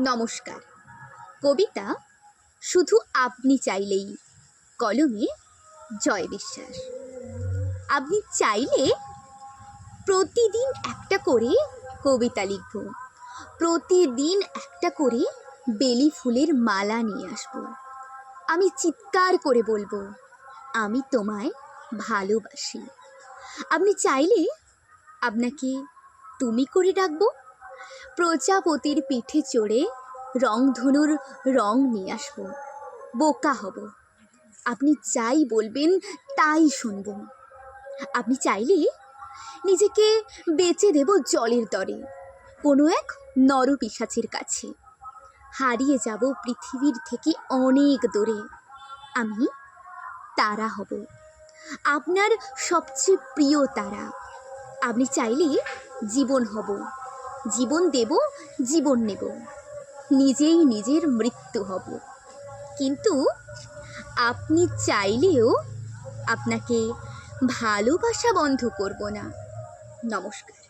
নমস্কার। কবিতা, শুধু আপনি চাইলেই। কলমে, জয় বিশ্বাস। আপনি চাইলে প্রতিদিন একটা করে কবিতা লিখব। প্রতিদিন একটা করে বেলি ফুলের মালা নিয়ে আসব। আমি চিৎকার করে বলব, আমি তোমায় ভালোবাসি। আপনি চাইলে আপনাকে তুমি করে ডাকবো প্রজাপতির পিঠে চড়ে রংধনুর রং নিয়ে আসব। বোকা হব। আপনি যাই বলবেন, তাই শুনব। আপনি চাইলে নিজেকে বেচে দেব জলের দরে। কোনো এক নরপিসাচের কাছে। হারিয়ে যাব পৃথিবীর থেকে অনেক দূরে। আমি তারা হব। আপনার সবচেয়ে প্রিয় তারা। আপনি চাইলে জীবন হব। জীবন দেব, জীবন নেব। নিজেই নিজের মৃত্যু হব। কিন্তু আপনি চাইলেও আপনাকে ভালোবাসা বন্ধ করব না। নমস্কার।